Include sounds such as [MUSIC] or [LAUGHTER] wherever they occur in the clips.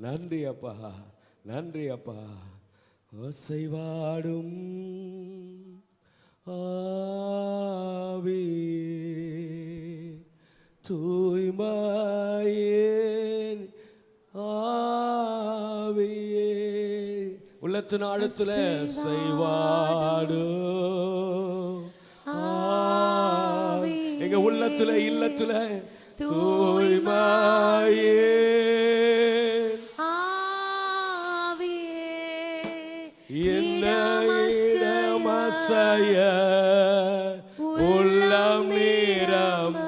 நன்றி அப்பா நன்றி அப்பா. ஓசைவாடும் ஆவி தூய்மையேன் ஆவியே. உள்ளத்தின் ஆழத்துல செய்வாடு எங்க உள்ளத்துல இல்லத்துல தூய்மையே. செய்ய உள்ளம் நிரம்ப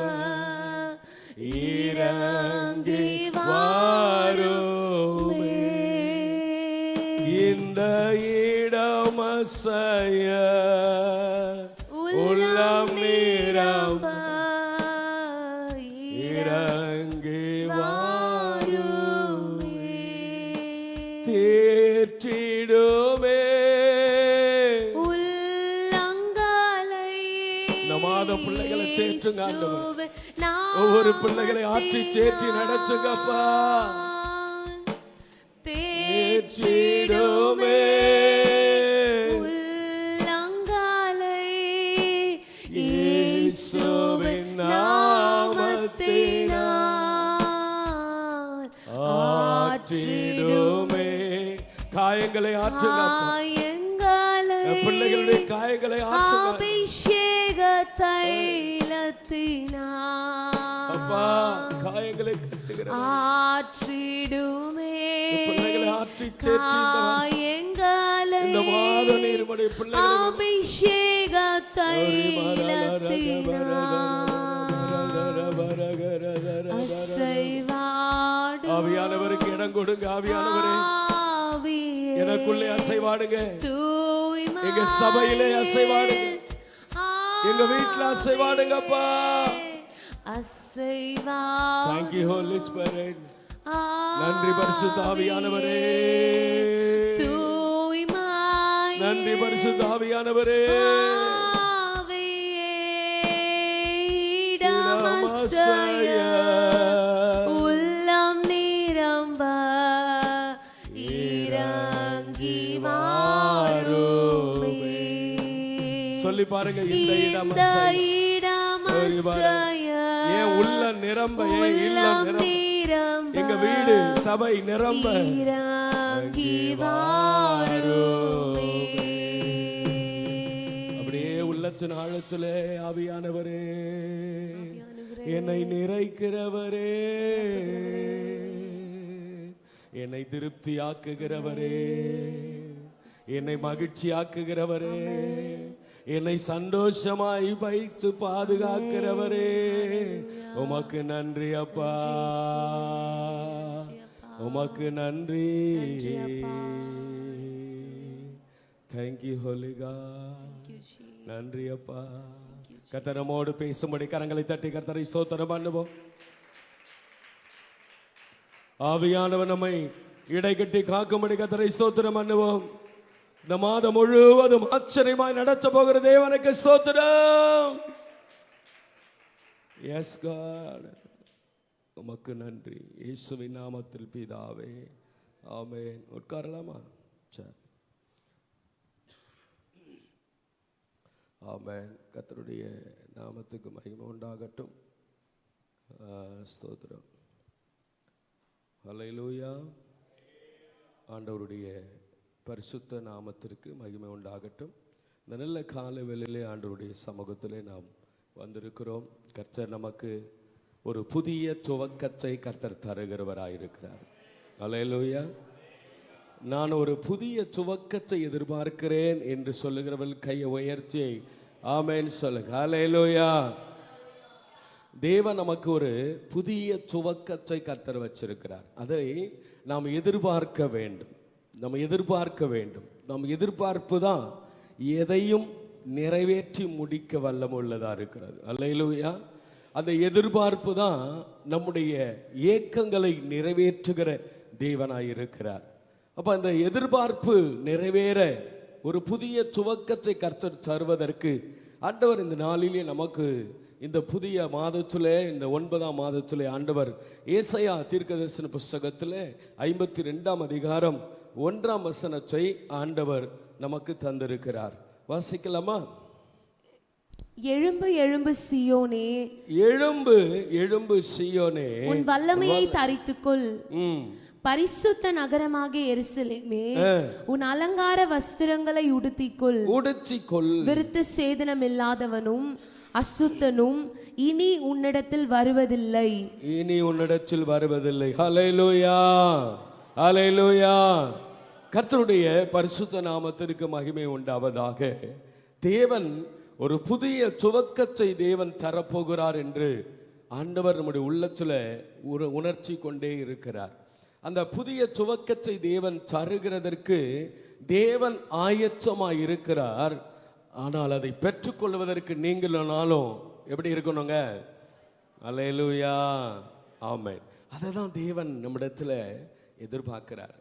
இறங்கி வாருமே. இந்த இடம் செய்ய உள்ளம் நிரம்ப ஆண்டவரே. ஒவ்வொரு பிள்ளைகளை ஆற்றி சேற்றி நடத்துங்கப்பா. தேற்றிடுமே. இயேசுவின் நாமத்தினால் ஆற்றிடுமே. காயங்களை ஆற்றுங்க பிள்ளைகளுடைய காயங்களை ஆற்றுங்க. கட்டுகிற ஆற்றிடுமே. பிள்ளைகளை ஆற்றி சேற்றி இந்த பிள்ளைகளை அபிஷேக ஆவியானவருக்கு இடம் கொடுங்க ஆவியானவரே. ஆவியே. எனக்குள்ளே அசைவாடுங்க. எங்க சபையிலே அசைவாடுங்க. எங்க வீட்டுல அசைவாடுங்கப்பா. அசைவா தேங்க்யூ ஹோலி ஸ்பிரிட் நன்றி பரிசுத்த ஆவியானவரே தூய்மை நன்றி பரிசுத்த ஆவியானவரே ஆவியே இடமசைய உள்ளம் நிரம்ப. இறங்கி வாருமே. சொல்லி பாருங்க இந்த இந்த அசை. இடமசைய உள்ள நிரம்ப இல்ல உள்ளம் நிரம்ப. எங்க வீடு சபை நிரம்ப. அப்படியே உள்ளத்தின் ஆழத்திலே ஆவியானவரே. என்னை நிறைக்கிறவரே. என்னை திருப்தியாக்குகிறவரே. என்னை மகிழ்ச்சியாக்குகிறவரே. என்னை சந்தோஷமாய் வைத்து பாதுகாக்கிறவரே. உமக்கு நன்றி அப்பா. உமக்கு நன்றி. தேங்க்யூ ஹோலிகா நன்றி அப்பா. கத்தரமோடு பேசும்படி கரங்களை தட்டி கத்தரை ஸ்தோத்திரம் பண்ணுவோம். ஆவியானவர் நம்மை இடைக்கட்டி காக்கும்படி கத்தரை ஸ்தோத்திரம் பண்ணுவோம். இந்த மாதம் முழுவதும் ஆச்சரியமாய் நடத்த போகிற தேவனுக்கு ஸ்தோத்திரம். எஸ் காட் உமக்கு நன்றி. இயேசுவின் நாமத்தில் பிதாவே. ஆமேன். உட்காரலாமா? சரி ஆமேன். கத்தருடைய நாமத்துக்கு மகிமை உண்டாகட்டும். ஸ்தோத்திரம். ஹalleluya ஆண்டவருடைய பரிசுத்த நாமத்திற்கு மகிமை உண்டாகட்டும். இந்த நல்ல காலை வேளையிலே ஆண்டருடைய சமூகத்திலே நாம் வந்திருக்கிறோம். கர்த்தர் நமக்கு ஒரு புதிய துவக்கத்தை கர்த்தர் தருகிறவராயிருக்கிறார். அலையலோயா நான் ஒரு புதிய துவக்கத்தை எதிர்பார்க்கிறேன் என்று சொல்லுகிறவள் கையை உயர்த்தி ஆமேன்னு சொல்லுங்க. அலையலோயா தேவன் நமக்கு ஒரு புதிய துவக்கத்தை கர்த்தர் வச்சிருக்கிறார். அதை நாம் எதிர்பார்க்க வேண்டும். நம்ம எதிர்பார்க்க வேண்டும். நம் எதிர்பார்ப்பு தான் எதையும் நிறைவேற்றி முடிக்க வல்லமுள்ளதாக இருக்கிறது. அல்லையிலூயா அந்த எதிர்பார்ப்பு தான் நம்முடைய ஏக்கங்களை நிறைவேற்றுகிற தேவனாய் இருக்கிறார். அப்போ அந்த எதிர்பார்ப்பு நிறைவேற ஒரு புதிய துவக்கத்தை கர்த்தர் தருவதற்கு ஆண்டவர் இந்த நாளிலே நமக்கு இந்த புதிய மாதத்திலே இந்த ஒன்பதாம் மாதத்திலே ஆண்டவர் ஏசையா தீர்க்கதரிசன புஸ்தகத்தில் ஐம்பத்தி ரெண்டாம் அதிகாரம் ஒன்றாம் வசனத்தை ஆண்டவர் நமக்கு தந்திருக்கிறார். வாசிக்கலாமா? எழும்பு எழும்பு சியோனே. எழும்பு எழும்பு சியோனே. உன் வல்லமையை தரித்துக்கொள். பரிசுத்த நகரமாகிய எருசலேமே. உன் அலங்கார வஸ்திரங்களை உடுத்திக்கொள். உடுத்திக்கொள். விருத்த சேதனம் இல்லாதவனும் அசுத்தனும் இனி உன்னிடத்தில் வருவதில்லை. இனி உன்னிடத்தில் வருவதில்லை. ஹalleluya அலையிலூயா கர்த்தருடைய பரிசுத்த நாமத்திற்கு மகிமை உண்டாவதாக தேவன் ஒரு புதிய துவக்கத்தை தேவன் தரப்போகிறார் என்று ஆண்டவர் நம்முடைய உள்ளத்தில் ஒரு உணர்ச்சி கொண்டே இருக்கிறார். அந்த புதிய துவக்கத்தை தேவன் தருகிறதற்கு தேவன் ஆயச்சமாக இருக்கிறார். ஆனால் அதை பெற்றுக்கொள்வதற்கு நீங்களும் எப்படி இருக்கணுங்க? அலையலுயா ஆமாம் அதை தான் தேவன் நம்மிடத்தில் எதிர்பார்க்கிறார்.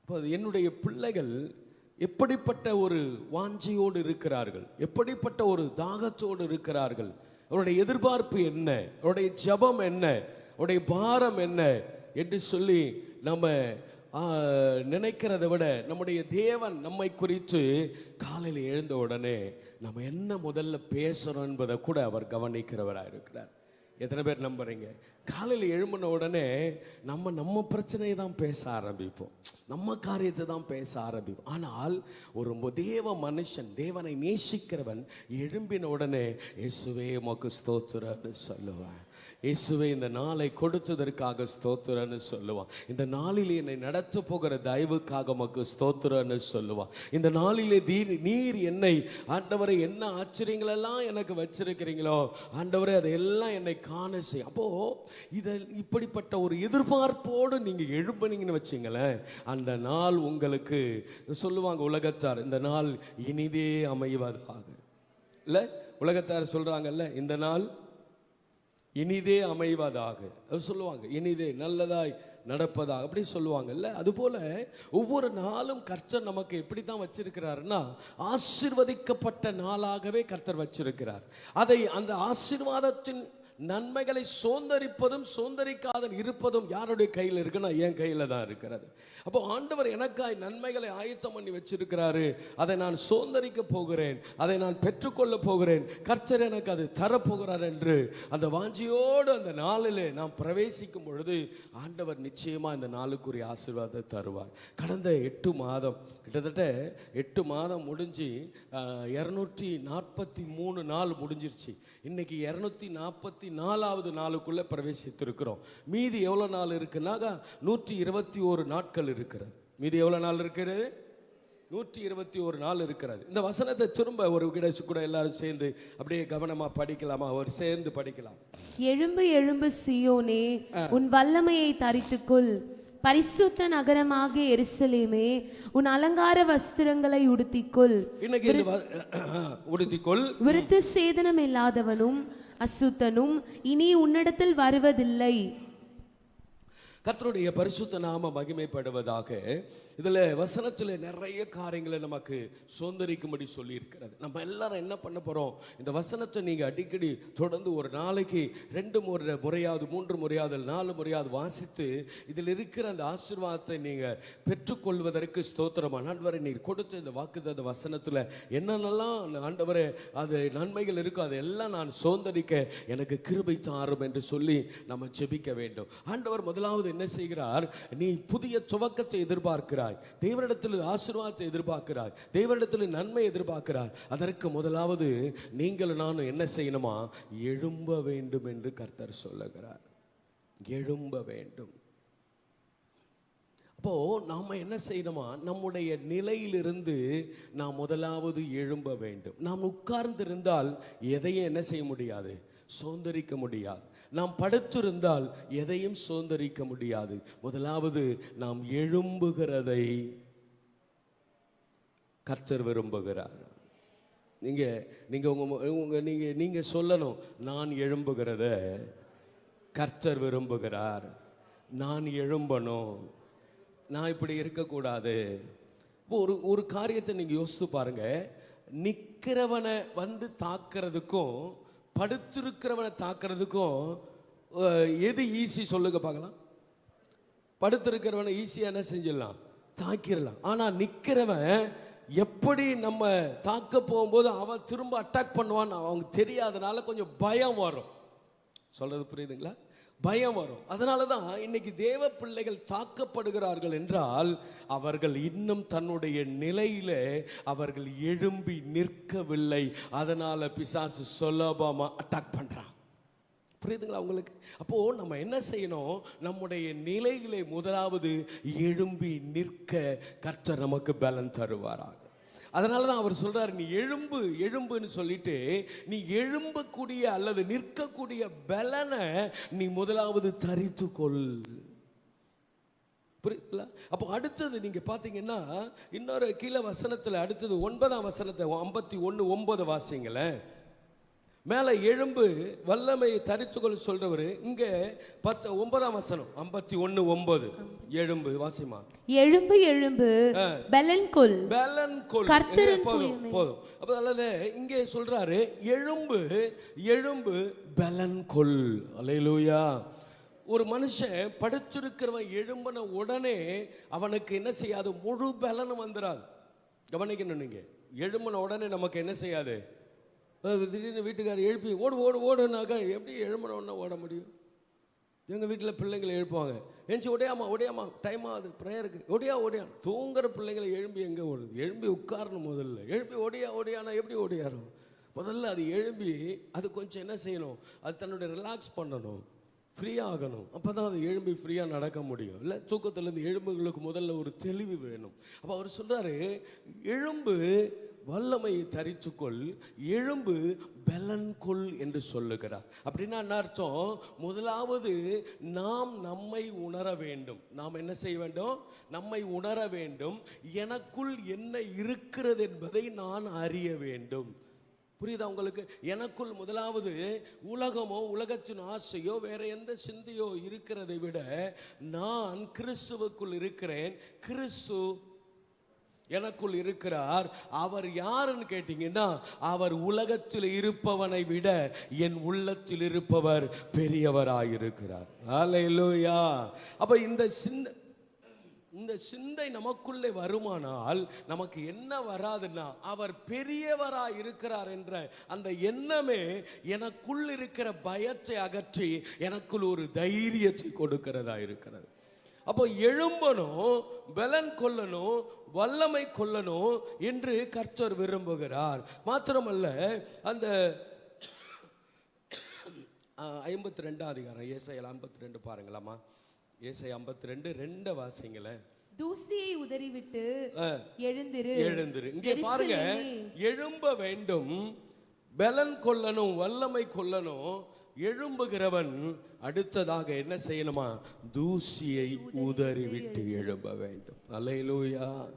இப்போ என்னுடைய பிள்ளைகள் எப்படிப்பட்ட ஒரு வாஞ்சியோடு இருக்கிறார்கள்? எப்படிப்பட்ட ஒரு தாகத்தோடு இருக்கிறார்கள்? அவருடைய எதிர்பார்ப்பு என்ன? அவருடைய ஜபம் என்ன? அவருடைய பாரம் என்ன? என்று சொல்லி நம்ம நினைக்கிறத நினைக்கிறதை விட நம்முடைய தேவன் நம்மை குறித்து காலையில் எழுந்த உடனே நம்ம என்ன முதல்ல பேசுகிறோம் என்பதை கூட அவர் கவனிக்கிறவராக இருக்கிறார் எத்தனை பேர் நம்புறீங்க? காலையில் எழும்பின உடனே நம்ம நம்ம பிரச்சனையை தான் பேச ஆரம்பிப்போம். நம்ம காரியத்தை தான் பேச ஆரம்பிப்போம். ஆனால் ஒரு தேவ மனுஷன் தேவனை நேசிக்கிறவன் எழும்பின உடனே இயேசுவே உமக்கு ஸ்தோத்திரன்னு சொல்லுவேன். இயேசுவை இந்த நாளை கொடுத்ததற்காக ஸ்தோத்திரன்னு சொல்லுவான் இந்த நாளில் என்னை நடத்த போகிற தயவுக்காக மக்கு ஸ்தோத்திரன்னு சொல்லுவான் இந்த நாளிலே தீர் நீர் என்னை ஆண்டவரை என்ன ஆச்சரியங்களெல்லாம் எனக்கு வச்சிருக்கிறீங்களோ ஆண்டவரை அதையெல்லாம் என்னை காண செய். அப்போ இதை இப்படிப்பட்ட ஒரு எதிர்பார்ப்போடு நீங்கள் எழும்புனீங்கன்னு வச்சிங்களேன் அந்த நாள் உங்களுக்கு சொல்லுவாங்க உலகத்தார் இந்த நாள் இனிதே அமைவதாக. இல்லை? உலகத்தார் சொல்கிறாங்கல்ல இந்த நாள் இனிதே அமைவதாக. அது சொல்லுவாங்க இனிதே நல்லதாய் நடப்பதாக. அப்படி சொல்லுவாங்கல்ல. அதுபோல ஒவ்வொரு நாளும் கர்த்தர் நமக்கு எப்படி தான் வச்சிருக்கிறாருன்னா ஆசிர்வதிக்கப்பட்ட நாளாகவே கர்த்தர் வச்சிருக்கிறார். அதை அந்த ஆசீர்வாதத்தின் நன்மைகளை சோந்தரிப்பதும் சோந்தரிக்காத இருப்பதும் யாருடைய கையில் இருக்குன்னா என் கையில் தான் இருக்கிறது. அப்போ ஆண்டவர் எனக்காய் நன்மைகளை ஆயத்தம் பண்ணி வச்சிருக்கிறாரு. அதை நான் சோந்தரிக்க போகிறேன். அதை நான் பெற்றுக்கொள்ள போகிறேன். கர்த்தர் எனக்கு அது தரப்போகிறார் என்று அந்த வாஞ்சியோடு அந்த நாளில் நாம் பிரவேசிக்கும் பொழுது ஆண்டவர் நிச்சயமாக இந்த நாளுக்குரிய ஆசீர்வாதத்தை தருவார். கடந்த எட்டு மாதம் கிட்டத்தட்ட எட்டு மாதம் முடிஞ்சு இரநூற்றி நாற்பத்தி மூணு நாள் முடிஞ்சிருச்சு. இன்னைக்கு இரநூத்தி நாற்பத்தி நாலாவது நாளுக்குள்ள பிரவேசித்திருக்கிறோம். மீதி எவ்வளோ நாள் இருக்குன்னாக்கா நூற்றி இருபத்தி ஒரு நாட்கள் இருக்கிறது. மீதி எவ்வளோ நாள் இருக்கிறது? நூற்றி இருபத்தி ஒரு நாள் இருக்கிறது. இந்த வசனத்தை திரும்ப ஒரு கிடைச்சு கூட எல்லாரும் சேர்ந்து அப்படியே கவனமா படிக்கலாமா? ஒரு சேர்ந்து படிக்கலாம். எழும்பு எழும்பு சியோனே உன் வல்லமையை தரித்துக்கொள். பரிசுத்த நகரமாகிய எருசலேமே உன் அலங்கார வஸ்திரங்களை உடுத்திக்கொள். [CLEARS THROAT] உடுத்திக்கொள் விருத்த சேதனம் இல்லாதவனும் அசுத்தனும் இனி உன்னிடத்தில் வருவதில்லை. கர்த்தருடைய பரிசுத்த நாம மகிமைப்படுவதாக இதில் வசனத்தில் நிறைய காரியங்களை நமக்கு சுதந்திரிக்கும்படி சொல்லியிருக்கிறது. நம்ம எல்லாரும் என்ன பண்ண போகிறோம் இந்த வசனத்தை நீங்கள் அடிக்கடி தொடர்ந்து ஒரு நாளைக்கு ரெண்டு முறை முறையாவது மூன்று முறையாவது நாலு முறையாவது வாசித்து இதில் இருக்கிற அந்த ஆசீர்வாதத்தை நீங்கள் பெற்றுக்கொள்வதற்கு ஸ்தோத்திரம். ஆண்டவரை நீர் கொடுத்த இந்த வாக்குதல் அந்த வசனத்தில் என்னென்னலாம் ஆண்டவரை அது நன்மைகள் இருக்கோ அதெல்லாம் நான் சுதந்திரிக்க எனக்கு கிருபை தாரும் என்று சொல்லி நம்ம ஜெபிக்க வேண்டும். ஆண்டவர் முதலாவது என்ன செய்கிறார்? நீ புதிய துவக்கத்தை எதிர்பார்க்கிறாய். தேவனிடத்தில் ஆசீர்வாதத்தை எதிர்பார்க்கிறாய். தேவனிடத்தில் நன்மை எதிர்பார்க்கிறார் அதற்கு முதலாவது நீங்கள் நான் என்ன செய்யணுமா? எழும்ப வேண்டும் என்று கர்த்தர் சொல்லுகிறார். எழும்ப வேண்டும். அப்போ நாம என்ன செய்யணுமா? நம்முடைய நிலையிலிருந்து நாம் முதலாவது எழும்ப வேண்டும். நாம் உட்கார்ந்திருந்தால் எதையும் என்ன செய்ய முடியாது? சோந்தரிக்க முடியாது. நாம் படுத்திருந்தால் எதையும் சுதந்திரிக்க முடியாது. முதலாவது நாம் எழும்புகிறதை கர்த்தர் விரும்புகிறார். நீங்க நீங்க உங்க உங்கள் நீங்க நீங்க சொல்லணும் நான் எழும்புகிறத கர்த்தர் விரும்புகிறார். நான் எழும்பணும். நான் இப்படி இருக்கக்கூடாது. இப்போ ஒரு ஒரு காரியத்தை நீங்க யோசித்து பாருங்க. நிற்கிறவனை வந்து தாக்குறதுக்கும் படுத்திருக்கிறவனை தாக்குறதுக்கும் எது ஈஸி சொல்லுங்க பார்க்கலாம். படுத்திருக்கிறவனை ஈஸியாக என்ன செஞ்சிடலாம்? தாக்கிடலாம். ஆனால் நிற்கிறவன் எப்படி நம்ம தாக்க போகும்போது அவன் திரும்ப அட்டாக் பண்ணுவான்னு அவங்க தெரியாதனால கொஞ்சம் பயம் வரும். சொல்கிறது புரியுதுங்களா? பயம் வரும். அதனால தான் இன்னைக்கு தேவ பிள்ளைகள் தாக்கப்படுகிறார்கள் என்றால் அவர்கள் இன்னும் தன்னுடைய நிலையில அவர்கள் எழும்பி நிற்கவில்லை. அதனால பிசாசு சுலபமாக அட்டாக் பண்ணுறான் புரியுதுங்களா உங்களுக்கு? அப்போ நம்ம என்ன செய்யணும்? நம்முடைய நிலையிலே முதலாவது எழும்பி நிற்க கற்ற நமக்கு பலன் தருவாராக. அதனால தான் அவர் சொல்கிறார் நீ எழும்பு எழும்புன்னு சொல்லிட்டு நீ எழும்பக்கூடிய அல்லது நிற்கக்கூடிய பலனை நீ முதலாவது தரித்துக்கொள். புரியுதுங்களா? அப்போ அடுத்தது நீங்கள் பார்த்தீங்கன்னா இன்னொரு கீழே வசனத்தில் அடுத்தது ஒன்பதாம் வசனத்தை ஐம்பத்தி ஒன்று ஒன்பது வாசிங்களேன். மேலே எழும்பு வல்லமை தரித்துக்கொள் சொல்றவர். இங்க பத்து ஒன்பதாம் வசனம். ஐம்பத்தி ஒன்று ஒன்பது. எழும்பு வாசிமா. எழும்பு எழும்பு. பெலன் கொல் பேலன் கொள். கர்த்தரின் போதும் போதும். அப்போ அல்லது இங்கே சொல்றாரு எழும்பு எழும்பு பலன் கொள். அலையிலூயா ஒரு மனுஷன் படுத்திருக்கிறவன் எழும்பின உடனே அவனுக்கு என்ன செய்யாது? முழு பலனும் வந்துடாது கவனிக்கணும் நீங்க. எழும்பின உடனே நமக்கு என்ன செய்யாது? திடீர்னு வீட்டுக்காரர் எழுப்பி ஓடு ஓடு ஓடுனாக்கா எப்படி எழும்பின ஓட முடியும்? எங்கள் வீட்டில் பிள்ளைங்களை எழுப்புவாங்க. எஞ்சி ஒடையாமா ஒடையாமா டைம் ஆகுது ப்ரேயருக்கு ஒடியா ஒடியா தூங்குற பிள்ளைங்களை எழும்பி எங்கே ஓடுது? எழும்பி உட்காரணும் முதல்ல. எழும்பி ஒடியா ஒடியானா எப்படி ஓடியாரும்? முதல்ல அது எழும்பி அது கொஞ்சம் என்ன செய்யணும்? அது தன்னுடைய ரிலாக்ஸ் பண்ணணும். ஃப்ரீயாக ஆகணும். அப்போ தான் அது எழும்பி ஃப்ரீயாக நடக்க முடியும். இல்லை தூக்கத்துலேருந்து எழும்புகளுக்கு முதல்ல ஒரு தெளிவு வேணும். அப்போ அவர் சொல்கிறாரு எழும்பு வல்லமையை தரித்துக்கொள் எழும்பு பெலன் கொள் என்று சொல்லுகிறார். அப்படின்னா என்ன அர்த்தம்? முதலாவது நாம் நம்மை உணர வேண்டும். நாம் என்ன செய்ய வேண்டும்? நம்மை உணர வேண்டும். எனக்குள் என்ன இருக்கிறது என்பதை நான் அறிய வேண்டும். புரியுதா உங்களுக்கு? எனக்குள் முதலாவது உலகமோ உலகத்தின் ஆசையோ வேற எந்த சிந்தையோ இருக்கிறதை விட நான் கிறிஸ்துவுக்குள் இருக்கிறேன். கிறிஸ்து எனக்குள் இருக்கிறார். அவர் யாருன்னு கேட்டீங்கன்னா அவர் உலகத்தில் இருப்பவனை விட என் உள்ளத்தில் இருப்பவர் பெரியவராயிருக்கிறார். அல்லேலூயா அப்ப இந்த சிந்த இந்த சிந்தை நமக்குள்ளே வருமானால் நமக்கு என்ன வராதுன்னா அவர் பெரியவராக இருக்கிறார் என்ற அந்த எண்ணமே எனக்குள் இருக்கிற பயத்தை அகற்றி எனக்குள் ஒரு தைரியத்தை கொடுக்கிறதா இருக்கிறது அப்போ எழும்பணும் பலன் கொள்ளணும் வல்லமை கொள்ளணும் என்று கர்த்தர் விரும்புகிறார். மாத்திரமல்ல அந்த ஐம்பத்தி ரெண்டாம் அதிகாரம் ஏசாயல் ஐம்பத்தி ரெண்டு பாருங்களாமா ஏசாய் ஐம்பத்தி ரெண்டு ரெண்ட வாசிங்களேன் தூசியை உதறிவிட்டு எழுந்திரு. எழுந்திரு. இங்கே பாருங்க எழும்ப வேண்டும் பலன் கொள்ளணும் வல்லமை கொள்ளணும் எழும்புகிறவன் அடுத்ததாக என்ன செய்யணுமா? தூசியை உதறிவிட்டு எழும்ப வேண்டும். அல்லேலூயா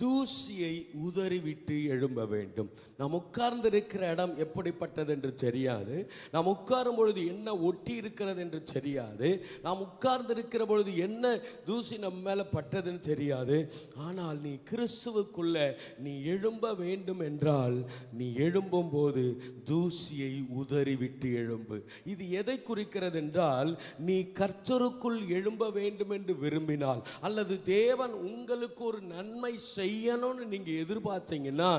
தூசியை உதறிவிட்டு எழும்ப வேண்டும். நாம் உட்கார்ந்திருக்கிற இடம் எப்படிப்பட்டது என்று தெரியாது. நாம் உட்காரும் பொழுது என்ன ஒட்டி இருக்கிறது என்று தெரியாது. நாம் உட்கார்ந்திருக்கிற பொழுது என்ன தூசி நம்ம மேலே பட்டதுன்னு தெரியாது. ஆனால் நீ கிறிஸ்துவுக்குள்ள நீ எழும்ப வேண்டும் என்றால் நீ எழும்பும் போது தூசியை உதறிவிட்டு எழும்பு. இது எதை குறிக்கிறது என்றால் நீ கர்த்தருக்குள் எழும்ப வேண்டும் என்று விரும்பினால் அல்லது தேவன் உங்களுக்கு ஒரு நன்மை செய்யணும்னு நீங்கள் எதிர்பார்த்தீங்கன்னா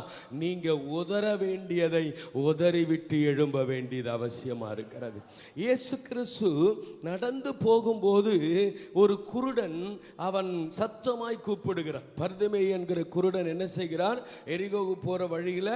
நீங்கள் உதற வேண்டியதை உதறிவிட்டு எழும்ப வேண்டியது அவசியமாக இருக்கிறது. இயேசு கிறிஸ்து நடந்து போகும்போது ஒரு குருடன் அவன் சத்தமாய் கூப்பிடுகிறான் பர்தமே என்கிற குருடன் என்ன செய்கிறான் எரிகோகு போகிற வழியில்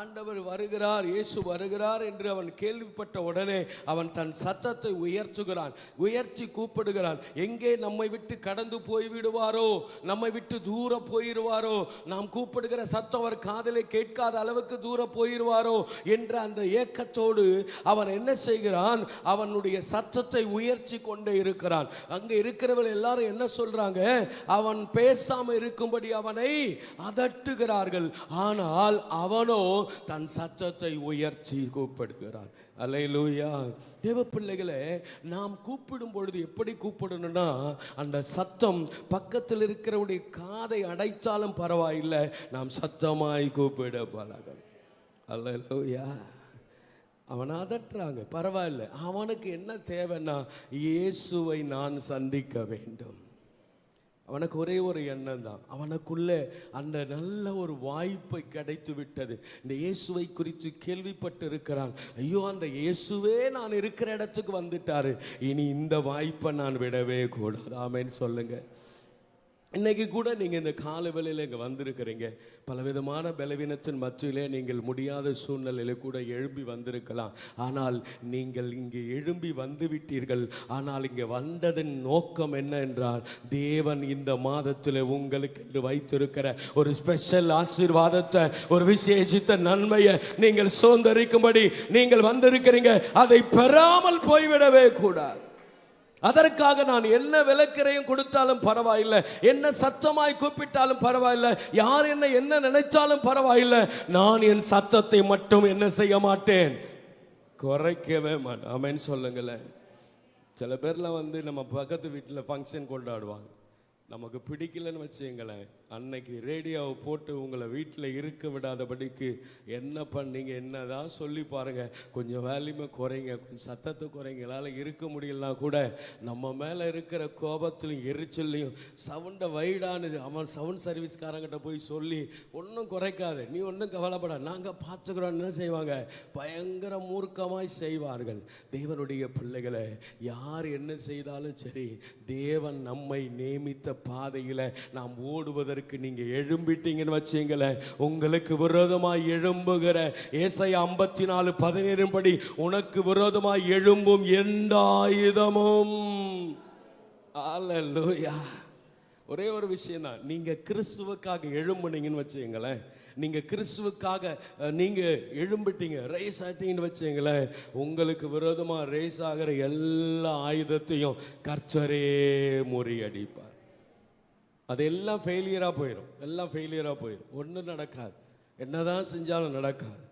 ஆண்டவர் வருகிறார் இயேசு வருகிறார் என்று அவன் கேள்விப்பட்ட உடனே அவன் தன் சத்தத்தை உயர்த்துகிறான். உயர்த்தி கூப்பிடுகிறான். எங்கே நம்மை விட்டு கடந்து போய் விடுவாரோ நம்மை விட்டு தூர போயிடுவாரோ நாம் கூப்பிடுகிற சத்தம் அவர் காதலை கேட்காத அளவுக்கு தூர போயிடுவாரோ என்ற அந்த ஏக்கத்தோடு அவன் என்ன செய்கிறான்? அவனுடைய சத்தத்தை உயர்த்தி கொண்டே இருக்கிறான். அங்க இருக்கிறவர்கள் எல்லாரும் என்ன சொல்றாங்க? அவன் பேசாம இருக்கும்படி அவனை அதட்டுகிறார்கள். ஆனால் அவனோ தன் சத்தத்தை உயர்த்தி கூப்பிடுகிறான். அலையிலூயா தேவ பிள்ளைகளை நாம் கூப்பிடும் பொழுது எப்படி கூப்பிடணும்னா அந்த சத்தம் பக்கத்தில் இருக்கிறவருடைய காதை அடைத்தாலும் பரவாயில்லை. நாம் சத்தமாய் கூப்பிட பழகம் அலையிலூயா அவனை அதட்டுறாங்க. பரவாயில்ல. அவனுக்கு என்ன தேவைன்னா இயேசுவை நான் சந்திக்க வேண்டும். அவனுக்கு ஒரே ஒரு எண்ணம் தான் அவனுக்குள்ளே அந்த நல்ல ஒரு வாய்ப்பை கிடைத்து விட்டது இந்த இயேசுவை குறித்து கேள்விப்பட்டு இருக்கிறான் ஐயோ அந்த இயேசுவே நான் இருக்கிற இடத்துக்கு வந்துட்டாரு. இனி இந்த வாய்ப்பை நான் விடவே கூடாது. ஆமேன்னு சொல்லுங்கள் இன்றைக்கி கூட நீங்கள் இந்த கால வேளையில் இங்கே வந்திருக்கிறீங்க. பலவிதமான பலவீனத்தின் மத்தியிலே நீங்கள் முடியாத சூழ்நிலையில் கூட எழும்பி வந்திருக்கலாம். ஆனால் நீங்கள் இங்கே எழும்பி வந்து விட்டீர்கள். ஆனால் இங்கே வந்ததன் நோக்கம் என்ன என்றால் தேவன் இந்த மாதத்தில் உங்களுக்கு என்று வைத்திருக்கிற ஒரு ஸ்பெஷல் ஆசீர்வாதத்தை ஒரு விசேஷித்த நன்மையை நீங்கள் சுதந்திரிக்கும்படி நீங்கள் வந்திருக்கிறீங்க. அதை பெறாமல் போய்விடவே கூடாது. அதற்காக நான் என்ன விளக்கரையும் கொடுத்தாலும் பரவாயில்லை. என்ன சத்தமாய் கூப்பிட்டாலும் பரவாயில்லை. யார் என்ன என்ன நினைச்சாலும் பரவாயில்லை. நான் என் சத்தத்தை மட்டும் என்ன செய்ய மாட்டேன். குறைக்கவே மாட்டேன். ஆமென்னு சொல்லுங்களேன். சில பேர்லாம் வந்து நம்ம பக்கத்து வீட்டில் ஃபங்க்ஷன் கொண்டாடுவாங்க. நமக்கு பிடிக்கலன்னு வச்சுங்களேன். அன்னைக்கு ரேடியோவை போட்டு உங்களை வீட்டில் இருக்க விடாதபடிக்கு என்ன பண்ணீங்க என்ன தான் சொல்லி பாருங்க. கொஞ்சம் வேல்யூமை குறைங்க கொஞ்சம் சத்தத்தை குறைங்களால் இருக்க முடியலனா கூட நம்ம மேலே இருக்கிற கோபத்திலையும் எரிச்சல்லையும் சவுண்டை வைடானு அவன் சவுண்ட் சர்வீஸ்காரங்கிட்ட போய் சொல்லி ஒன்றும் குறைக்காது நீ ஒன்றும் கவலைப்பட நாங்கள் பார்த்துக்கிறோம் என்ன செய்வாங்க? பயங்கர மூர்க்கமாய் செய்வார்கள். தேவனுடைய பிள்ளைகளை யார் என்ன செய்தாலும் சரி தேவன் நம்மை நியமித்த பாதையில் நாம் ஓடுவதற்கு நீங்கள் எழும்பிட்டீங்கன்னு வச்சீங்களேன். உங்களுக்கு விரோதமாய் எழும்புகிற ஏசை ஐம்பத்தி நாலு பதினேழு படி உனக்கு விரோதமாய் எழும்பும் எந்த ஆயுதமும். அல்லேலூயா ஒரே ஒரு விஷயம் தான் நீங்க கிறிஸ்துவுக்காக எழும்புனீங்கன்னு வச்சுங்களேன். நீங்க கிறிஸ்துவுக்காக நீங்க எழும்பிட்டீங்க ரேஸ் ஆட்டிங்கன்னு வச்சுங்களேன். உங்களுக்கு விரோதமா ரேஸ் ஆகிற எல்லா ஆயுதத்தையும் கர்த்தரே முறியடிப்பார். அது எல்லாம் ஃபெயிலியராக போயிடும் எல்லாம் ஃபெயிலியராக போயிடும் ஒன்றும் நடக்காது. என்னதான் செஞ்சாலும் நடக்காது.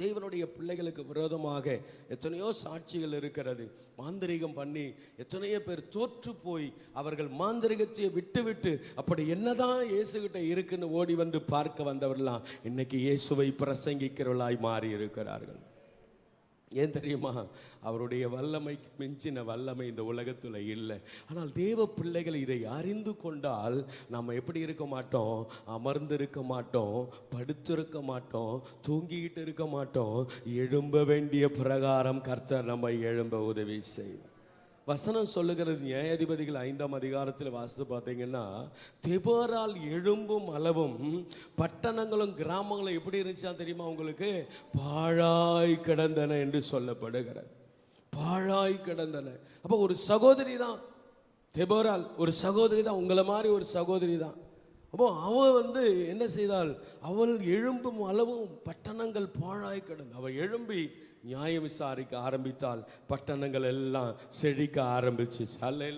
தேவனுடைய பிள்ளைகளுக்கு விரோதமாக எத்தனையோ சாட்சிகள் இருக்கிறது. மாந்திரீகம் பண்ணி எத்தனையோ பேர் தோற்று போய் அவர்கள் மாந்திரிகத்தை விட்டு விட்டு அப்படி என்னதான் இயேசுகிட்ட இருக்குன்னு ஓடி வந்து பார்க்க வந்தவர்களாம் இன்னைக்கு இயேசுவை பிரசங்கிக்கிறவர்களாய் மாறி இருக்கிறார்கள் ஏன் தெரியுமா? அவருடைய வல்லமைக்கு மிஞ்சின வல்லமை இந்த உலகத்தில் இல்லை. ஆனால் தேவ பிள்ளைகள் இதை அறிந்து கொண்டால் நம்ம எப்படி இருக்க மாட்டோம்? அமர்ந்து இருக்க மாட்டோம் படுத்திருக்க மாட்டோம் தூங்கிக்கிட்டு இருக்க மாட்டோம். எழும்ப வேண்டிய பிரகாரம் கர்த்தர் நம்ம எழும்ப உதவி செய்வோம் வசனம் சொல்லுகிறது நியாயாதிபதிகள் ஐந்தாம் அதிகாரத்தில் வாசித்து பார்த்தீங்கன்னா தெபோரால் எழும்பும் அளவும் பட்டணங்களும் கிராமங்களும் எப்படி இருந்துச்சா தெரியுமா உங்களுக்கு? பாழாய் கிடந்தன என்று சொல்லப்படுகிறது. பாழாய் கிடந்தன. அப்போ ஒரு சகோதரி தான் தெபோரால் ஒரு சகோதரி தான் உங்களை மாதிரி ஒரு சகோதரி தான். அப்போ அவள் வந்து என்ன செய்தாள்? அவள் எழும்பும் அளவும் பட்டணங்கள் பாழாய் கிடந்து அவள் எழும்பி நியாயம் விசாரிக்க ஆரம்பித்தால் பட்டணங்கள் எல்லாம் செழிக்க ஆரம்பிச்சிச்சு. அல்ல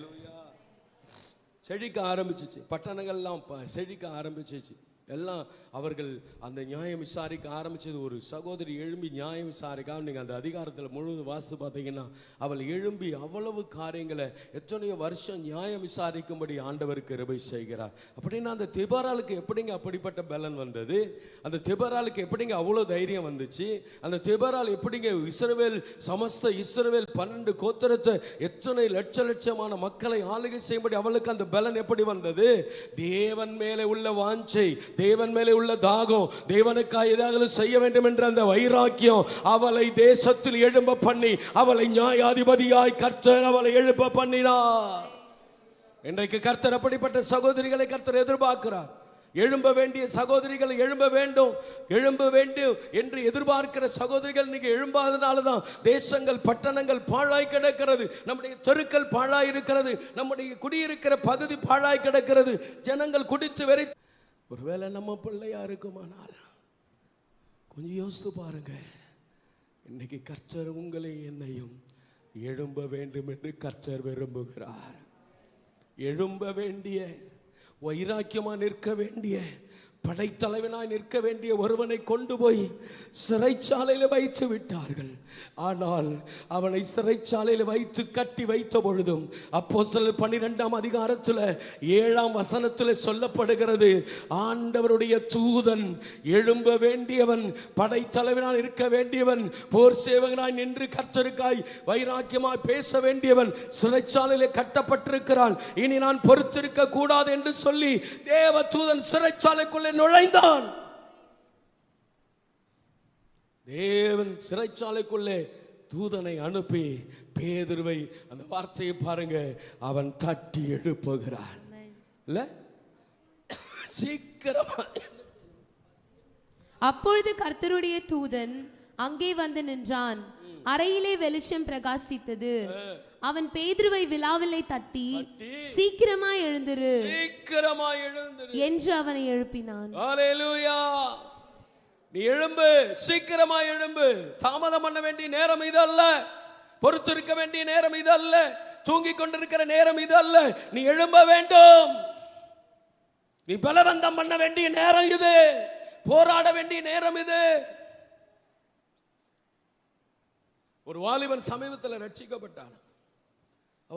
செழிக்க ஆரம்பிச்சிச்சு. பட்டணங்கள்லாம் ப- செழிக்க ஆரம்பிச்சிச்சு. எல்லாம் அவர்கள் அந்த நியாயம் விசாரிக்க ஆரம்பித்தது ஒரு சகோதரி எழும்பி நியாயம் விசாரிக்காம நீங்கள் அந்த அதிகாரத்தில் முழுவதும் வாசித்து பார்த்தீங்கன்னா அவள் எழும்பி அவ்வளவு காரியங்களை எத்தனையோ வருஷம் நியாயம் விசாரிக்கும்படி ஆண்டவருக்கு கிருபை செய்கிறார். அப்படின்னா அந்த திபராளுக்கு எப்படிங்க அப்படிப்பட்ட பலன் வந்தது? அந்த திபராளுக்கு எப்படிங்க அவ்வளோ தைரியம் வந்துச்சு? அந்த திபரால் எப்படிங்க இஸ்ரவேல் சமஸ்த இஸ்ரவேல் பன்னெண்டு கோத்திரத்தை எத்தனை லட்ச லட்சமான மக்களை ஆளுகை செய்யும்படி அவளுக்கு அந்த பலன் எப்படி வந்தது? தேவன் மேலே உள்ள வாஞ்சை தேவன் மேலே உள்ள தாகம் தேவனுக்காக ஏதாவது செய்ய வேண்டும் என்ற அந்த வைராக்கியம் அவளை தேசத்தில் எழும்ப பண்ணி அவளை நியாயாதிபதியாய் கர்த்தர் அவளை எழுப்ப பண்ணினார். இன்றைக்கு கர்த்தர் அப்படிப்பட்ட சகோதரிகளை கர்த்தர் எதிர்பார்க்கிறார். எழும்ப வேண்டிய சகோதரிகள் எழும்ப வேண்டும் எழும்ப வேண்டும் என்று எதிர்பார்க்கிற சகோதரிகள் நீங்க எழும்பாதனால தான் தேசங்கள் பட்டணங்கள் பாழாய் கிடக்கிறது. நம்முடைய தெருக்கள் பாழாய் இருக்கிறது. நம்முடைய குடியிருக்கிற பகுதி பாழாய் கிடக்கிறது. ஜனங்கள் குடித்து வெறி ஒருவேளை நம்ம பிள்ளையா இருக்குமானால் கொஞ்சம் யோசித்து பாருங்க. இன்னைக்கு கர்ச்சர் உங்களை என்னையும் எழும்ப வேண்டும் என்று கர்ச்சர் விரும்புகிறார். எழும்ப வேண்டிய வைராக்கியமாக நிற்க வேண்டிய படைத்தலைவனாய் நிற்க வேண்டிய ஒருவனை கொண்டு போய் சிறைச்சாலையில் வைத்து விட்டார்கள். ஆனால் அவனை சிறைச்சாலையில் வைத்து கட்டி வைத்த பொழுதும் அப்போ சில பன்னிரெண்டாம் அதிகாரத்தில் ஏழாம் வசனத்தில் சொல்லப்படுகிறது ஆண்டவருடைய தூதன் எழும்ப வேண்டியவன் படைத்தலைவனாய் இருக்க வேண்டியவன் போர் சேவகனாய் நின்று கர்த்தருக்காய் வைராக்கியமாய் பேச வேண்டியவன் சிறைச்சாலையில் கட்டப்பட்டிருக்கிறான். இனி நான் பொறுத்திருக்க கூடாது என்று சொல்லி தேவ தூதன் சிறைச்சாலைக்குள்ளே நுழைந்தான். தேவன் சிறைச்சாலைக்குள்ளே தூதனை அனுப்பி பேதுருவை அந்த வார்த்தையை பாருங்க அவன் தட்டி எழுப்புகிறான். இல்ல? சீக்கிரமா. அப்பொழுது கர்த்தருடைய தூதன் அங்கே வந்து நின்றான். அறையிலே வெளிச்சம் பிரகாசித்தது. அவன் பேதுருவை விழாவிலை தட்டி சீக்கிரமா எழுந்திரு. சீக்கிரமா எழுந்திரு. என்று அவனை எழுப்பினான். ஹalleluya. நீ எழும்பு சீக்கிரமா எழும்பு. தாமதம் பண்ண வேண்டிய நேரம் இது அல்ல பொறுத்திருக்க வேண்டிய நேரம் இது அல்ல தூங்கிக் கொண்டிருக்கிற நேரம் இது அல்ல நீ எழும்ப வேண்டும். நீ பலவந்தம் பண்ண வேண்டிய நேரம் இது. போராட வேண்டிய நேரம் இது. ஒரு வாலிபன் சமீபத்தில் ரட்சிக்கப்பட்டான்.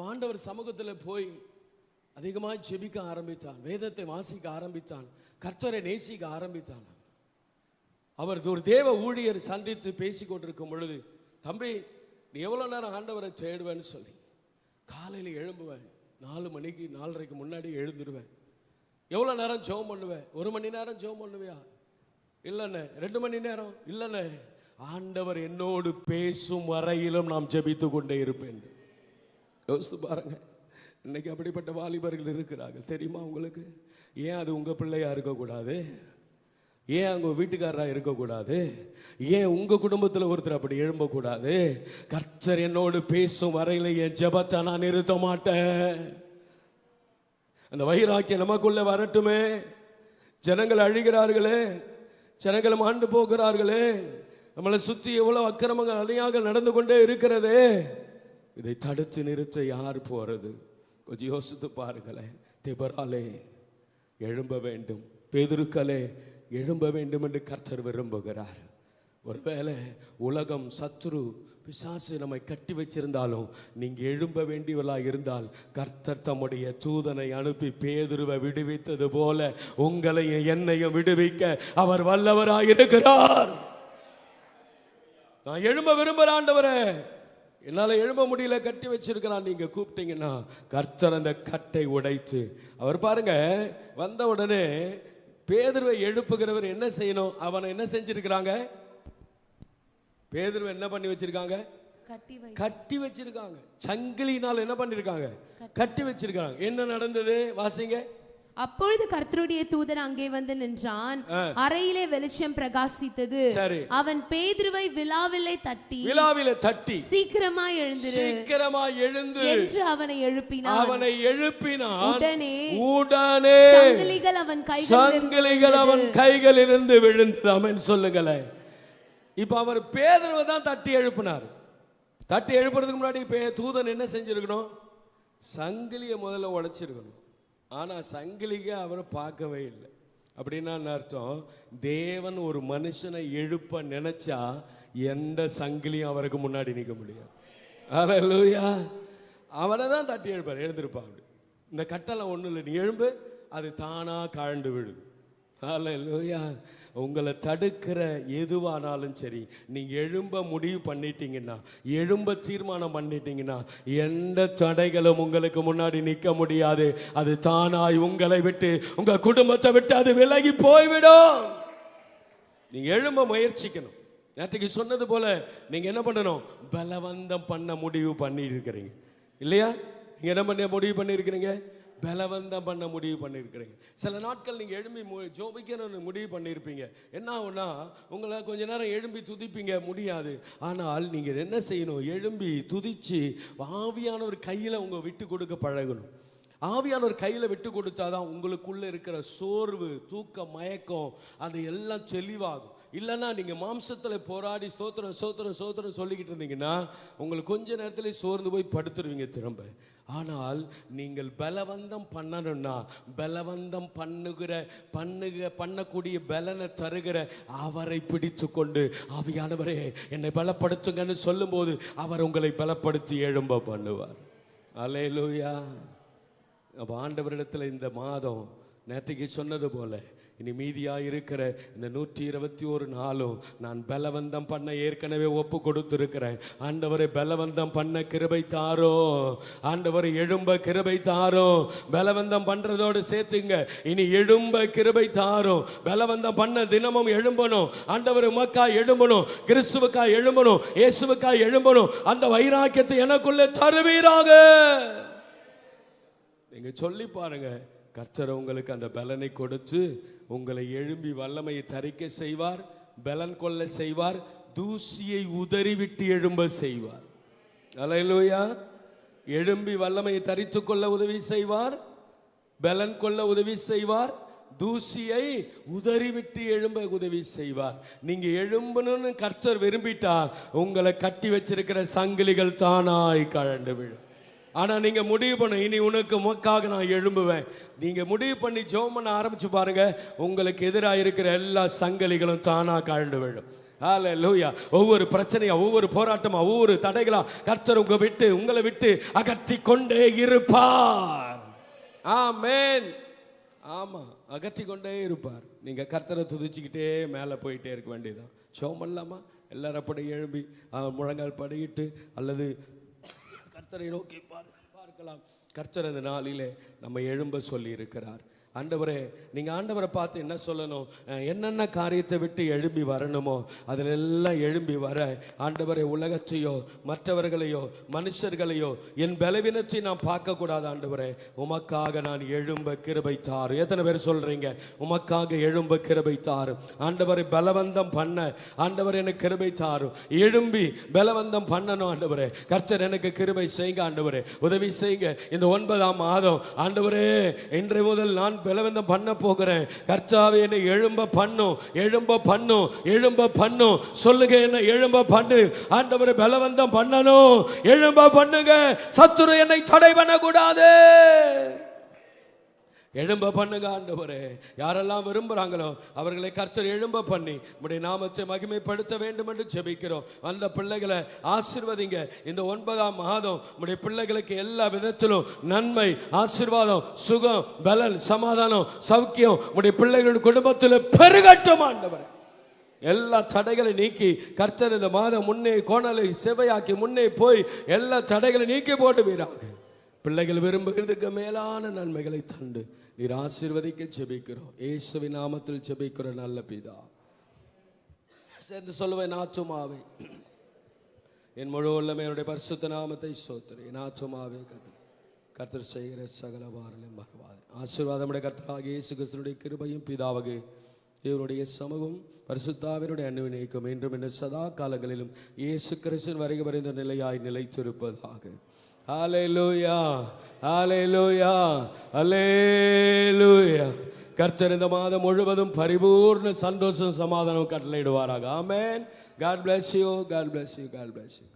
ஆண்டவர் சமூகத்தில் போய் அதிகமாக ஜெபிக்க ஆரம்பித்தான் வேதத்தை வாசிக்க ஆரம்பித்தான் கர்த்தரை நேசிக்க ஆரம்பித்தான் அவர் ஒரு தேவ ஊழியர் சந்தித்து பேசி கொண்டிருக்கும் பொழுது தம்பி நீ எவ்வளோ நேரம் ஆண்டவரை தேடுவேன்னு சொல்லி. காலையில் எழும்புவேன். நாலு மணிக்கு நாலரைக்கு முன்னாடி எழுந்துருவேன். எவ்வளோ நேரம் ஜெபம் பண்ணுவேன்? ஒரு மணி நேரம் ஜெபம் பண்ணுவியா? இல்லைண்ணே. ரெண்டு மணி நேரம்? இல்லைண்ணே. ஆண்டவர் என்னோடு பேசும் வரையிலும் நாம் ஜெபித்து கொண்டே இருப்பேன். யோசித்து பாருங்கள் இன்னைக்கு அப்படிப்பட்ட வாலிபர்கள் இருக்கிறார்கள். தெரியுமா உங்களுக்கு? ஏன் அது உங்கள் பிள்ளையாக இருக்கக்கூடாது? ஏன் அவங்க வீட்டுக்காரராக இருக்கக்கூடாது? ஏன் உங்கள் குடும்பத்தில் ஒருத்தர் அப்படி எழும்பக்கூடாது? கர்த்தர் என்னோடு பேசும் வரையில் என் ஜபத்தை நான் நிறுத்த மாட்டேன். அந்த வைராக்கியம் நமக்குள்ளே வரட்டுமே. ஜனங்கள் அழிகிறார்களே. ஜனங்கள் மாண்டு போகிறார்களே. நம்மளை சுற்றி எவ்வளோ அக்கிரமங்கள் அணையாக நடந்து கொண்டே இருக்கிறதே. இதை தடுத்து நிறுத்த யார் போறது? கொஞ்சம் யோசித்து பாருங்களேன். திபராலே எழும்ப வேண்டும். பேதுருக்களே எழும்ப வேண்டும் என்று கர்த்தர் விரும்புகிறார். ஒருவேளை உலகம் சத்ரு பிசாசு நம்மை கட்டி வச்சிருந்தாலும் நீங்க எழும்ப வேண்டியவளா இருந்தால் கர்த்தர் தம்முடைய தூதனை அனுப்பி பேதுருவை விடுவித்தது போல உங்களையும் என்னையும் விடுவிக்க அவர் வல்லவராய் இருக்கிறார் நான் எழும்ப விரும்புகிறாண்டவரே என்னால் எழும்ப முடியல கட்டி வச்சிருக்கிறான். நீங்க கூப்பிட்டீங்கன்னா கர்த்தர் அந்த கட்டை உடைத்து அவர் பாருங்க வந்த உடனே பேதுருவை எழுப்புகிறவர் என்ன செய்யணும்? அவனை என்ன செஞ்சிருக்கிறாங்க? பேதுருவை என்ன பண்ணி வச்சிருக்காங்க? கட்டி வச்சிருக்காங்க. சங்கிலினால் என்ன பண்ணிருக்காங்க? கட்டி வச்சிருக்காங்க. என்ன நடந்தது? வாசிங்க. அப்பொழுது கர்த்தருடைய தூதன் அங்கே வந்து நின்றான். அறையிலே வெளிச்சம் பிரகாசித்தது. அவன் பேதுருவை விழாவிலை தட்டி விழாவில தட்டி சீக்கிரமா எழுந்திரு சீக்கிரமா எழுந்து என்று அவனை எழுப்பினான். அவனை எழுப்பினான். உடனே உடனே சங்கிலிகள் அவன் கைகளில் சங்கிலிகள் அவன் கைகள் இருந்து விழுந்தது. அவன் சொல்லுங்களேன் இப்ப அவர் பேதர்வை தான் தட்டி எழுப்பினார். தட்டி எழுப்புறதுக்கு முன்னாடி தூதன் என்ன செஞ்சிருக்கணும்? சங்கிலியை முதல்ல உடைச்சிருக்கணும். ஆனால் சங்கிலிக அவரை பார்க்கவே இல்லை. அப்படின்னா அர்த்தம்? தேவன் ஒரு மனுஷனை எழுப்ப நினைச்சா எந்த சங்கிலியும் அவருக்கு முன்னாடி நிற்க முடியாது. லூயா அவனை தான் தட்டி எழுப்பார் எழுந்திருப்பா அப்படி. இந்த கட்டளை ஒன்றும் இல்லை நீ எழும்பு அது தானாக கழண்டு விடுது அல்லேலூயா உங்களை தடுக்கிற எதுவானாலும் சரி நீங்கள் எழும்ப முடிவு பண்ணிட்டீங்கன்னா எழும்ப தீர்மானம் பண்ணிட்டீங்கன்னா எந்த தடைகளும் உங்களுக்கு முன்னாடி நிற்க முடியாது. அது தானாய் உங்களை விட்டு உங்கள் குடும்பத்தை விட்டு அது விலகி போய்விடும். நீங்கள் எழும்ப முயற்சிக்கணும். நேற்றுக்கு சொன்னது போல நீங்கள் என்ன பண்ணணும்? பலவந்தம் பண்ண முடிவு பண்ணியிருக்கிறீங்க. இல்லையா? நீங்கள் என்ன பண்ண முடிவு பண்ணியிருக்கிறீங்க? பலவந்தம் பண்ண முடிவு பண்ணியிருக்கிறீங்க சில நாட்கள் நீங்கள் எழும்பி மு- ஜெபிக்கணும்னு முடிவு பண்ணியிருப்பீங்க என்ன ஆகுனா உங்களை கொஞ்ச நேரம் எழும்பி துதிப்பீங்க முடியாது. ஆனால் நீங்கள் என்ன செய்யணும்? எழும்பி துதிச்சு ஆவியானவர் கையில் உங்கள் விட்டு கொடுக்க பழகணும். ஆவியானவர் கையில் விட்டு கொடுத்தாதான் உங்களுக்குள்ளே இருக்கிற சோர்வு தூக்க மயக்கம் அது எல்லாம் தெளிவாகும். இல்லைன்னா நீங்கள் மாம்சத்தில் போராடி ஸ்தோத்திரம் சோத்திரம் சோத்திரம் சொல்லிக்கிட்டு இருந்தீங்கன்னா உங்களுக்கு கொஞ்ச நேரத்துலேயே சோர்ந்து போய் படுத்துருவீங்க திரும்ப. ஆனால் நீங்கள் பலவந்தம் பண்ணணும்னா பலவந்தம் பண்ணுகிற பண்ணுக பண்ணக்கூடிய பலனை தருகிற அவரை பிடித்து கொண்டு ஆவியானவரே என்னை பலப்படுத்துங்கன்னு சொல்லும்போது அவர் உங்களை பலப்படுத்தி எழும்ப பண்ணுவார். அலையலூயா அப்போ ஆண்டவரிடத்தில் இந்த மாதம் நேற்றைக்கு சொன்னது போல இனி மீதியாக இருக்கிற இந்த நூற்றி இருபத்தி ஒரு நாளும் நான் பலவந்தம் பண்ண ஏற்கனவே ஒப்பு கொடுத்துருக்கிறேன். ஆண்டவரை பலவந்தம் பண்ண கிருபை தாரோ. ஆண்டவரை எழும்ப கிருபை தாரோ. பலவந்தம் பண்ணுறதோடு சேர்த்துங்க. இனி எழும்ப கிருபை தாரோ. பலவந்தம் பண்ண தினமும் எழும்பணும். ஆண்டவர் உமக்கா எழும்பணும். கிறிஸ்துவுக்கா எழும்பணும். இயேசுவுக்கா எழும்பணும். அந்த வைராக்கியத்தை எனக்குள்ளே தருவீராக. நீங்கள் சொல்லி பாருங்க. கர்த்தர் உங்களுக்கு அந்த பலனை கொடுத்து உங்களை எழும்பி வல்லமையை தரிக்க செய்வார் பலன் கொள்ள செய்வார் தூசியை உதறிவிட்டு எழும்ப செய்வார். அலையிலூயா. எழும்பி வல்லமையை தரித்து கொள்ள உதவி செய்வார் பலன் கொள்ள உதவி செய்வார் தூசியை உதறிவிட்டு எழும்ப உதவி செய்வார். நீங்க எழும்பணும்னு கர்த்தர் விரும்பிட்டா உங்களை கட்டி வச்சிருக்கிற சங்கிலிகள் தானாய் கழண்டு விழும். ஆனால் நீங்கள் முடிவு பண்ண இனி உனக்கு உமக்காக நான் எழும்புவேன். நீங்கள் முடிவு பண்ணி ஜெபம் பண்ண ஆரம்பிச்சு பாருங்க உங்களுக்கு எதிராக இருக்கிற எல்லா சங்கலிகளும் தானாக கழண்டு விழும். லூயா ஒவ்வொரு பிரச்சனையும் ஒவ்வொரு போராட்டமும் ஒவ்வொரு தடைகளாக கர்த்தர் உங்களை விட்டு உங்களை விட்டு அகற்றி கொண்டே இருப்பார். ஆமேன் ஆமாம் அகற்றி கொண்டே இருப்பார். நீங்கள் கர்த்தரை துதிச்சுக்கிட்டே மேலே போயிட்டே இருக்க வேண்டியதுதான். சோமல்லாமா எல்லாரும் அப்படி எழும்பி முழங்கால் படியிட்டு அல்லது கர்த்தரை நோக்கி பார்க்கலாம். கர்த்தர் அந்த நாளிலே நம்ம எழும்ப சொல்லி இருக்கிறார் ஆண்டவரே நீங்கள் ஆண்டவரை பார்த்து என்ன சொல்லணும்? என்னென்ன காரியத்தை விட்டு எழும்பி வரணுமோ அதில் எல்லாம் எழும்பி வர ஆண்டவரை உலகத்தையோ மற்றவர்களையோ மனுஷர்களையோ என் பலவீனத்தை நான் பார்க்கக்கூடாது ஆண்டவரே. உமக்காக நான் எழும்ப கிருபை தாரு. எத்தனை பேர் சொல்கிறீங்க உமக்காக எழும்ப கிருபை தாரு. ஆண்டவரை பலவந்தம் பண்ண ஆண்டவர் எனக்கு கிருபை தாரு. எழும்பி பலவந்தம் பண்ணணும் ஆண்டவரே. கர்த்தர் எனக்கு கிருபை செய்யுங்க ஆண்டவரே. உதவி செய்யுங்க. இந்த ஒன்பதாம் மாதம் ஆண்டவரே இன்றைய முதல் நான் பலவந்தம் பண்ண போகிறேன். கர்த்தாவே என்னை எழும்ப பண்ணும் எழும்ப பண்ணும் எழும்ப பண்ணும் சொல்லுங்க என்ன எழும்ப பண்ணு. ஆண்டவரை பலவந்தம் பண்ணணும். எழும்ப பண்ணுங்க. சத்துரு என்னை தடை பண்ணக்கூடாது. எழும்ப பண்ணுங்க ஆண்டவரே. யாரெல்லாம் விரும்புகிறாங்களோ அவர்களை கர்த்தர் எழும்ப பண்ணி உடைய நாமத்தை மகிமைப்படுத்த வேண்டும் என்று செபிக்கிறோம் அந்த பிள்ளைகளை ஆசிர்வதிங்க. இந்த ஒன்பதாம் மாதம் உடைய பிள்ளைகளுக்கு எல்லா விதத்திலும் நன்மை ஆசீர்வாதம் சுகம் பலன் சமாதானம் சௌக்கியம் உடைய பிள்ளைகளுடைய குடும்பத்தில் பெருகட்டும் ஆண்டவரே. எல்லா தடைகளை நீக்கி கர்த்தர் இந்த மாதம் முன்னே கோணலை செவையாக்கி முன்னே போய் எல்லா தடைகளை நீக்கி போட்டு போடுவீராக. பிள்ளைகள் விரும்புகிறதுக்கு மேலான நன்மைகளை தண்டு நீர் ஆசீர்வதிக்க ஜெபிக்கிறோம். இயேசுவின் நாமத்தில் ஜெபிக்கிற நல்ல பிதா. சேர்ந்து சொல்லுவேன் ஆத்துமாவே. என் முழு உள்ளமே என்னுடைய பரிசுத்த நாமத்தை சோத்திரி என் ஆத்துமாவே கத்து கர்த்தர் செய்கிற சகல வாரலையும் மறவாது. ஆசீர்வாதமுடைய கர்த்தராக இயேசு கிறிஸ்துனுடைய கிருபையும் பிதாவகு இவருடைய சமூகம் பரிசுத்தாவினுடைய அன்பு நீக்கும் என்றும் இன்னும் சதா காலங்களிலும் இயேசு கிறிஸ்தன் வரைக வரைந்த நிலையாய் நிலைத்திருப்பதாக ஆலையிலூயா ஆலையிலூயா அலேலூயா கர்த்தர் இந்த மாதம் முழுவதும் பரிபூர்ண சந்தோஷம் சமாதானம் கட்டளையிடுவாராக amen God bless you God bless you God bless you